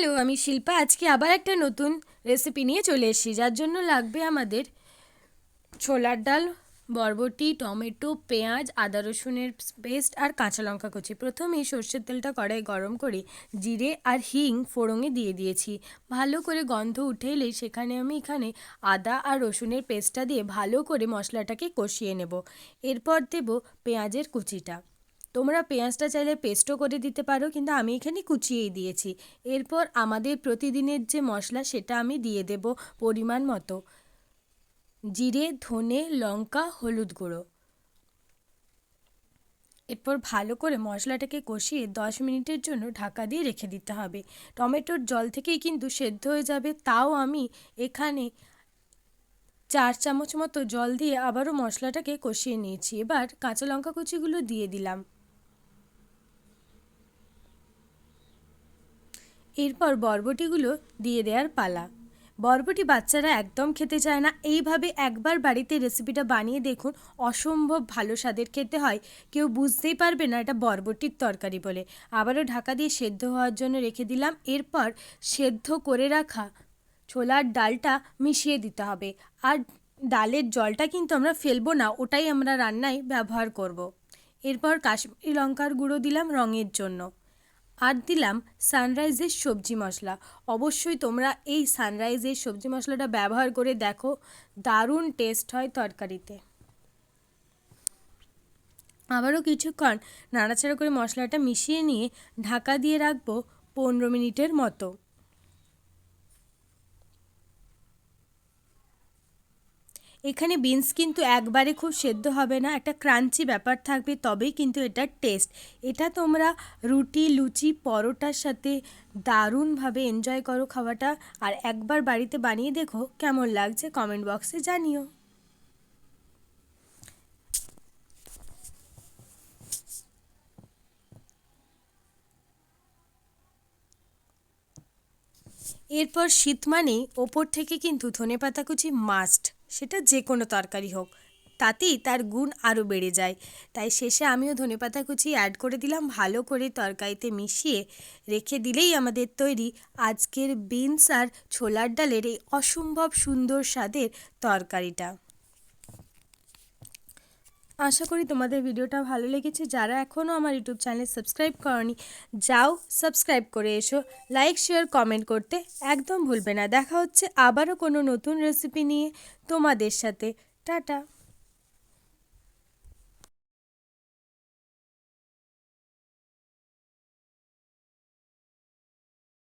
Hello, আমি শিল্পা। আজকে আবার একটা নতুন রেসিপি নিয়ে চলে এসেছি, যার জন্য লাগবে আমাদের ছোলার ডাল, বরবটি, টমেটো, পেঁয়াজ, আদা রসুনের পেস্ট আর কাঁচা লঙ্কা কুচি। প্রথমেই সর্ষের তেলটা কড়াই গরম করে জিরে আর হিং ফোড়ঙে দিয়ে দিয়েছি। ভালো করে গন্ধ উঠে এলেই সেখানে আমি এখানে আদা আর রসুনের পেস্টটা দিয়ে ভালো করে মশলাটাকে কষিয়ে নেব। এরপর দেব পেঁয়াজের কুচিটা। তোমরা পেঁয়াজটা চাইলে পেস্টও করে দিতে পারো, কিন্তু আমি এখানে কুচিয়েই দিয়েছি। এরপর আমাদের প্রতিদিনের যে মশলা, সেটা আমি দিয়ে দেব পরিমাণ মতো। জিরে, ধনে, লঙ্কা, হলুদ গুঁড়ো। এরপর ভালো করে মশলাটাকে কষিয়ে দশ মিনিটের জন্য ঢাকা দিয়ে রেখে দিতে হবে। টমেটোর জল থেকেই কিন্তু সেদ্ধ হয়ে যাবে, তাও আমি এখানে চার চামচ মতো জল দিয়ে আবারও মশলাটাকে কষিয়ে নিয়েছি। এবার কাঁচা লঙ্কা কুচিগুলো দিয়ে দিলাম। এরপর বরবটিগুলো দিয়ে দেওয়ার পালা। বরবটি বাচ্চারা একদম খেতে চায় না। এইভাবে একবার বাড়িতে রেসিপিটা বানিয়ে দেখুন, অসম্ভব ভালো স্বাদের খেতে হয়। কেউ বুঝতেই পারবে না এটা বরবটির তরকারি বলে। আবারও ঢাকা দিয়ে সেদ্ধ হওয়ার জন্য রেখে দিলাম। এরপর সেদ্ধ করে রাখা ছোলার ডালটা মিশিয়ে দিতে হবে। আর ডালের জলটা কিন্তু আমরা ফেলব না, ওটাই আমরা রান্নায় ব্যবহার করব। এরপর কাশ্মীরি লঙ্কার গুঁড়ো দিলাম রঙের জন্য। আর দিলাম সানরাইজের সবজি মশলা। অবশ্যই তোমরা এই সানরাইজের সবজি মশলাটা ব্যবহার করে দেখো, দারুণ টেস্ট হয় তরকারিতে। আবারও কিছুক্ষণ নাড়াচাড়া করে মশলাটা মিশিয়ে নিয়ে ঢাকা দিয়ে রাখব পনেরো মিনিটের মতো। এখানে বিনস কিন্তু একবারে খুব সেদ্ধ হবে না, একটা ক্রাঞ্চি ব্যাপার থাকবে, তবেই কিন্তু এটার টেস্ট। এটা তোমরা রুটি, লুচি, পরোটার সাথে দারুণভাবে এনজয় করো খাওয়াটা। আর একবার বাড়িতে বানিয়ে দেখো কেমন লাগছে কমেন্ট বক্সে জানিও। এরপর শীত মানেই ওপর থেকে কিন্তু ধনে পাতা কুচি মাস্ট সেটা যে কোনো তরকারি হোক, তাতেই তার গুণ আরও বেড়ে যায়। তাই শেষে আমিও ধনেপাতা কুচি অ্যাড করে দিলাম, ভালো করে তরকারিতে মিশিয়ে রেখে দিলেই আমাদের তৈরি আজকের বিনস আর ছোলার ডালের এই অসম্ভব সুন্দর স্বাদের তরকারিটা। আশা করি তোমাদের ভিডিওটা ভালো লেগেছে। যারা এখনও আমার ইউটিউব চ্যানেল সাবস্ক্রাইব করনি, যাও সাবস্ক্রাইব করে এসো। লাইক, শেয়ার, কমেন্ট করতে একদম ভুলবে না। দেখা হচ্ছে আবারও কোনো নতুন রেসিপি নিয়ে তোমাদের সাথে। টাটা।